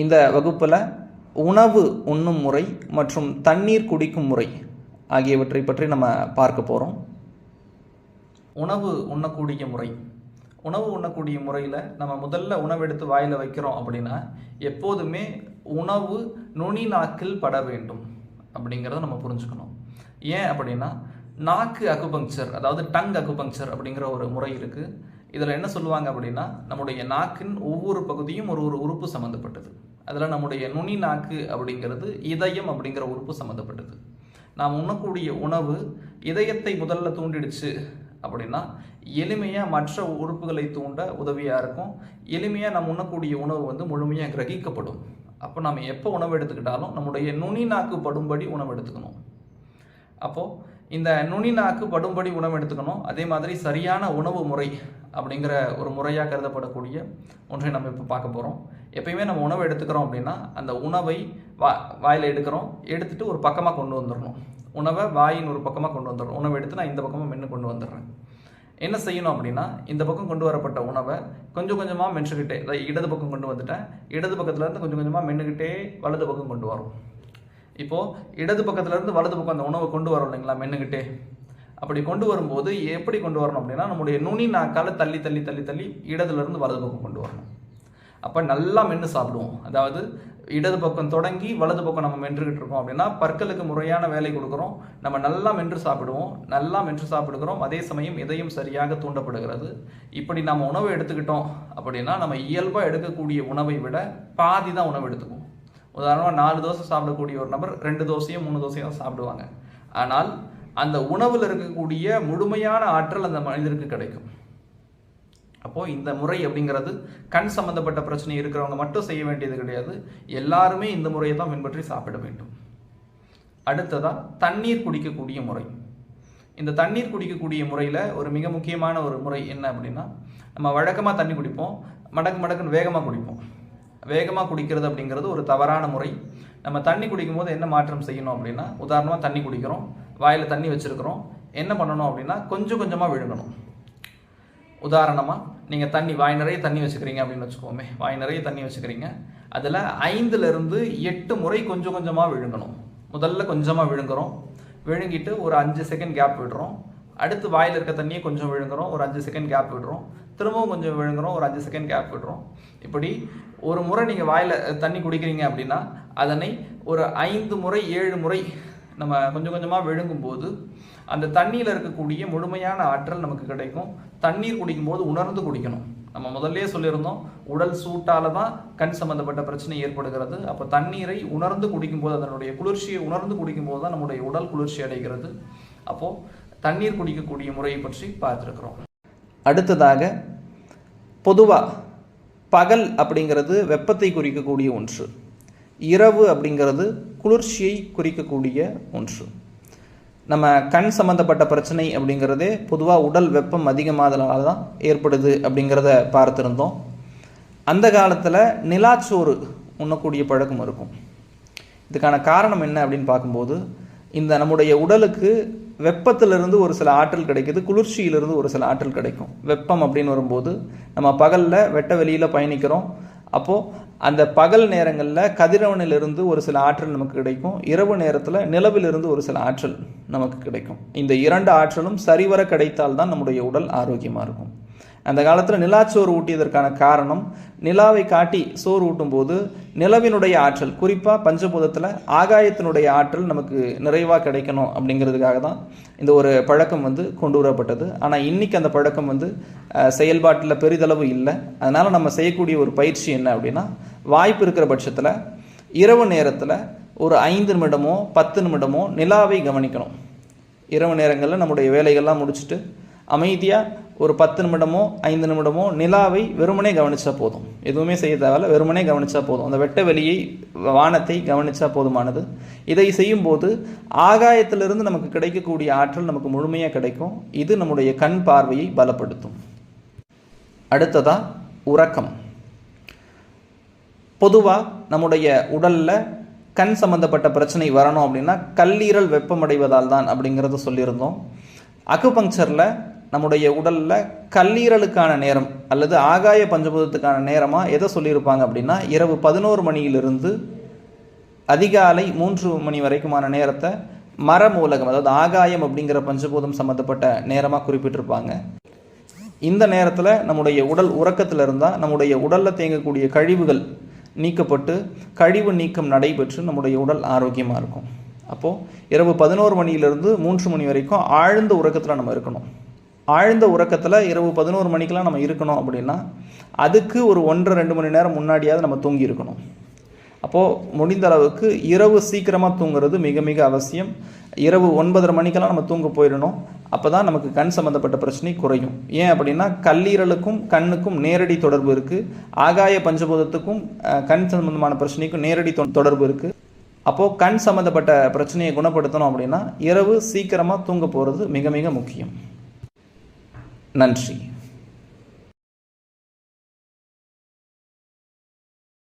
இந்த வகுப்பில் உணவு உண்ணும் முறை மற்றும் தண்ணீர் குடிக்கும் முறை ஆகியவற்றை பற்றி நம்ம பார்க்க போகிறோம் உணவு உண்ணக்கூடிய முறை. உணவு உண்ணக்கூடிய முறையில் நம்ம முதல்ல உணவு எடுத்து வாயில் வைக்கிறோம் அப்படின்னா எப்போதுமே உணவு நுனி நாக்கில் பட வேண்டும் அப்படிங்கிறத நம்ம புரிஞ்சுக்கணும். ஏன் அப்படின்னா நாக்கு அக்குபங்க்சர் அதாவது டங் அக்குபங்க்சர் அப்படிங்கிற ஒரு முறை இருக்குது இதில் என்ன சொல்லுவாங்க அப்படின்னா நம்முடைய நாக்கின் ஒவ்வொரு பகுதியும் ஒரு ஒரு உறுப்பு சம்மந்தப்பட்டது அதில் நம்முடைய நுனி நாக்கு அப்படிங்கிறது இதயம் அப்படிங்கிற உறுப்பு சம்மந்தப்பட்டது நாம் உண்ணக்கூடிய உணவு இதயத்தை முதல்ல தூண்டிடுச்சு அப்படின்னா எளிமையாக மற்ற உறுப்புகளை தூண்ட உதவியாக இருக்கும். எளிமையாக நம்ம உண்ணக்கூடிய உணவு வந்து முழுமையாக கிரகிக்கப்படும். அப்போ நம்ம எப்போ உணவு எடுத்துக்கிட்டாலும் நம்முடைய நுனி நாக்கு படும்படி உணவு எடுத்துக்கணும். அப்போது இந்த நுனி நாக்கு படும்படி உணவு எடுத்துக்கணும். அதே மாதிரி சரியான உணவு முறை அப்படிங்கிற ஒரு முறையாக கருதப்படக்கூடிய ஒன்றை நம்ம இப்போ பார்க்க போகிறோம் எப்பயுமே நம்ம உணவு எடுத்துக்கிறோம் அப்படின்னா அந்த உணவை வா வாயில் எடுக்கிறோம். எடுத்துட்டு ஒரு பக்கமாக கொண்டு வந்துடணும் உணவை வாயின் ஒரு பக்கமாக கொண்டு வந்துடணும் உணவை எடுத்து நான் இந்த பக்கமாக மென்று கொண்டு வந்துடுறேன் என்ன செய்யணும் அப்படின்னா இந்த பக்கம் கொண்டு வரப்பட்ட உணவை கொஞ்சம் கொஞ்சமாக மென்றுக்கிட்டே இடது பக்கம் கொண்டு வந்துட்டேன். இடது பக்கத்துலேருந்து கொஞ்சம் கொஞ்சமாக மென்றுக்கிட்டே வலது பக்கம் கொண்டு வரும் இப்போது இடது பக்கத்துலேருந்து வலது பக்கம் அந்த உணவை கொண்டு வரோம் இல்லைங்களா மென்னுக்கிட்டே. அப்படி கொண்டு வரும்போது எப்படி கொண்டு வரணும் அப்படின்னா நம்முடைய நுனி நாக்கால் தள்ளி தள்ளி தள்ளி தள்ளி இடதுலேருந்து வலது பக்கம் கொண்டு வரணும். அப்போ நல்லா மென்று சாப்பிடுவோம். அதாவது இடது பக்கம் தொடங்கி வலது பக்கம் நம்ம மென்றுக்கிட்டு இருக்கோம் அப்படின்னா பற்களுக்கு முறையான வேலை கொடுக்குறோம். நம்ம நல்லா மென்று சாப்பிடுவோம். நல்லா மென்று சாப்பிடுகிறோம். அதே சமயம் இதயம் சரியாக தூண்டப்படுகிறது. இப்படி நம்ம உணவு எடுத்துக்கிட்டோம் அப்படின்னா நம்ம இயல்பாக எடுக்கக்கூடிய உணவை விட பாதி தான் உணவு எடுத்துக்குவோம். உதாரணமாக நாலு தோசை சாப்பிடக்கூடிய ஒரு நபர் ரெண்டு தோசையும் மூணு தோசையும் தான் சாப்பிடுவாங்க. ஆனால் அந்த உணவில் இருக்கக்கூடிய முழுமையான ஆற்றல் அந்த மனிதருக்கு கிடைக்கும். அப்போது இந்த முறை அப்படிங்கிறது கண் சம்மந்தப்பட்ட பிரச்சனை இருக்கிறவங்க மட்டும் செய்ய வேண்டியது கிடையாது. எல்லாருமே இந்த முறையை தான் பின்பற்றி சாப்பிட வேண்டும். அடுத்ததாக தண்ணீர் குடிக்கக்கூடிய முறை. இந்த தண்ணீர் குடிக்கக்கூடிய முறையில் ஒரு மிக முக்கியமான ஒரு முறை என்ன அப்படின்னா நம்ம வழக்கமாக தண்ணி குடிப்போம் மடக்கு மடக்குன்னு வேகமாக குடிப்போம். வேகமாக குடிக்கிறது அப்படிங்கிறது ஒரு தவறான முறை. நம்ம தண்ணி குடிக்கும்போது என்ன மாற்றம் செய்யணும் அப்படின்னா உதாரணமாக தண்ணி குடிக்கிறோம் வாயில் தண்ணி வச்சுருக்கிறோம் என்ன பண்ணணும் அப்படின்னா கொஞ்சம் கொஞ்சமாக விழுங்கணும் உதாரணமாக நீங்கள் தண்ணி வாய் நிறைய தண்ணி வச்சுக்கிறீங்க அப்படின்னு வச்சுக்கோமே வாய் நிறைய தண்ணி வச்சுக்கிறீங்க. அதில் ஐந்துலேருந்து எட்டு முறை கொஞ்சம் கொஞ்சமாக விழுங்கணும். முதல்ல கொஞ்சமாக விழுங்குறோம். விழுங்கிட்டு ஒரு அஞ்சு செகண்ட் கேப் விடுறோம். அடுத்து வாயில் இருக்க தண்ணியை கொஞ்சம் விழுங்குறோம் ஒரு அஞ்சு செகண்ட் கேப் விடுறோம். திரும்பவும் கொஞ்சம் விழுங்குறோம் ஒரு அஞ்சு செகண்ட் கேப் விடுறோம். இப்படி ஒரு முறை நீங்கள் வாயில் தண்ணி குடிக்கிறீங்க அப்படின்னா அதனை ஒரு ஐந்து முறை ஏழு முறை நம்ம கொஞ்சம் கொஞ்சமாக விழுங்கும்போது அந்த தண்ணியில் இருக்கக்கூடிய முழுமையான ஆற்றல் நமக்கு கிடைக்கும். தண்ணீர் குடிக்கும்போது உணர்ந்து குடிக்கணும். நம்ம முதல்லே சொல்லியிருந்தோம் உடல் சூட்டால தான் கண் சம்பந்தப்பட்ட பிரச்சனை ஏற்படுகிறது. அப்போ தண்ணீரை உணர்ந்து குடிக்கும்போது அதனுடைய குளிர்ச்சியை உணர்ந்து குடிக்கும்போது தான் நம்முடைய உடல் குளிர்ச்சி அடைகிறது. அப்போது தண்ணீர் குடிக்கக்கூடிய முறையை பற்றி பார்த்துருக்குறோம். அடுத்ததாக பொதுவாக பகல் அப்படிங்கிறது வெப்பத்தை குறிக்கக்கூடிய ஒன்று. இரவு அப்படிங்கிறது குளிர்ச்சியை குறிக்கக்கூடிய ஒன்று. நம்ம கண் சம்மந்தப்பட்ட பிரச்சனை அப்படிங்கிறதே பொதுவாக உடல் வெப்பம் அதிகமாதனால தான் ஏற்படுது அப்படிங்கிறத பார்த்துருந்தோம். அந்த காலத்தில் நிலாச்சோறு உண்ணக்கூடிய பழக்கம் இருக்கும். இதுக்கான காரணம் என்ன அப்படின்னு பார்க்கும்போது இந்த நம்முடைய உடலுக்கு வெப்பத்திலிருந்து ஒரு சில ஆற்றல் கிடைக்குது குளிர்ச்சியிலிருந்து ஒரு சில ஆற்றல் கிடைக்கும். வெப்பம் அப்படின்னு வரும்போது நம்ம பகலில் வெட்ட வெளியில் பயணிக்கிறோம். அப்போது அந்த பகல் நேரங்களில் கதிரவனிலிருந்து ஒரு சில ஆற்றல் நமக்கு கிடைக்கும். இரவு நேரத்தில் நிலவிலிருந்து ஒரு சில ஆற்றல் நமக்கு கிடைக்கும். இந்த இரண்டு ஆற்றலும் சரிவர கிடைத்தால் தான் நம்முடைய உடல் ஆரோக்கியமாக இருக்கும். அந்த காலத்தில் நிலாச்சோறு ஊட்டியதற்கான காரணம் நிலாவை காட்டி சோறு ஊட்டும் போது நிலவினுடைய ஆற்றல் குறிப்பாக பஞ்சபூதத்தில் ஆகாயத்தினுடைய ஆற்றல் நமக்கு நிறைவாக கிடைக்கணும் அப்படிங்கிறதுக்காக தான் இந்த ஒரு பழக்கம் வந்து கொண்டு வரப்பட்டது. ஆனால் இன்னைக்கு அந்த பழக்கம் வந்து செயல்பாட்டில் பெரிதளவு இல்லை. அதனால் நம்ம செய்யக்கூடிய ஒரு பயிற்சி என்ன அப்படின்னா வாய்ப்பு இருக்கிற பட்சத்தில் இரவு நேரத்தில் ஒரு ஐந்து நிமிடமோ பத்து நிமிடமோ நிலாவை கவனிக்கணும். இரவு நேரங்களில் நம்முடைய வேலைகள்லாம் முடிச்சுட்டு அமைதியாக ஒரு பத்து நிமிடமோ ஐந்து நிமிடமோ நிலாவை வெறுமனே கவனித்தா போதும். எதுவுமே செய்ய தேவையில்ல வெறுமனே கவனித்தா போதும். அந்த வெட்ட வெளியை வானத்தை கவனித்தா போதுமானது. இதை செய்யும்போது ஆகாயத்திலிருந்து நமக்கு கிடைக்கக்கூடிய ஆற்றல் நமக்கு முழுமையாக கிடைக்கும். இது நம்முடைய கண் பார்வையை பலப்படுத்தும். அடுத்ததா உறக்கம். பொதுவாக நம்முடைய உடலில் கண் சம்பந்தப்பட்ட பிரச்சனை வரணும் அப்படின்னா கல்லீரல் வெப்பமடைவதால் தான் அப்படிங்கிறத சொல்லியிருந்தோம். அக்குபங்க்சரில் நம்முடைய உடலில் கல்லீரலுக்கான நேரம் அல்லது ஆகாய பஞ்சபூதத்துக்கான நேரமாக எதை சொல்லியிருப்பாங்க அப்படின்னா இரவு பதினோரு மணியிலிருந்து அதிகாலை மூன்று மணி வரைக்குமான நேரத்தை மரமூலகம் அதாவது ஆகாயம் அப்படிங்கிற பஞ்சபூதம் சம்மந்தப்பட்ட நேரமாக குறிப்பிட்டிருப்பாங்க. இந்த நேரத்தில் நம்முடைய உடல் உறக்கத்தில் இருந்தால் நம்முடைய உடலில் தேங்கக்கூடிய கழிவுகள் நீக்கப்பட்டு கழிவு நீக்கம் நடைபெற்று நம்முடைய உடல் ஆரோக்கியமாக இருக்கும். அப்போது இரவு பதினோரு மணியிலிருந்து மூன்று மணி வரைக்கும் ஆழ்ந்த உறக்கத்தில் நம்ம இருக்கணும். ஆழ்ந்த உறக்கத்தில் இரவு பதினோரு மணிக்கெலாம் நம்ம இருக்கணும் அப்படின்னா அதுக்கு ஒரு ஒன்றரை ரெண்டு மணி நேரம் முன்னாடியாவது நம்ம தூங்கி இருக்கணும். அப்போது முடிந்த அளவுக்கு இரவு சீக்கிரமாக தூங்குறது மிக மிக அவசியம். இரவு ஒன்பதரை மணிக்கெல்லாம் நம்ம தூங்க போயிடணும். அப்போ தான் நமக்கு கண் சம்மந்தப்பட்ட பிரச்சனை குறையும். ஏன் அப்படின்னா கல்லீரலுக்கும் கண்ணுக்கும் நேரடி தொடர்பு இருக்குது ஆகாய பஞ்சபூதத்துக்கும் கண் சம்பந்தமான பிரச்சனைக்கும் நேரடி தொடர்பு இருக்குது அப்போது கண் சம்மந்தப்பட்ட பிரச்சனையை குணப்படுத்தணும் அப்படின்னா இரவு சீக்கிரமாக தூங்க போகிறது மிக மிக முக்கியம். நன்றி.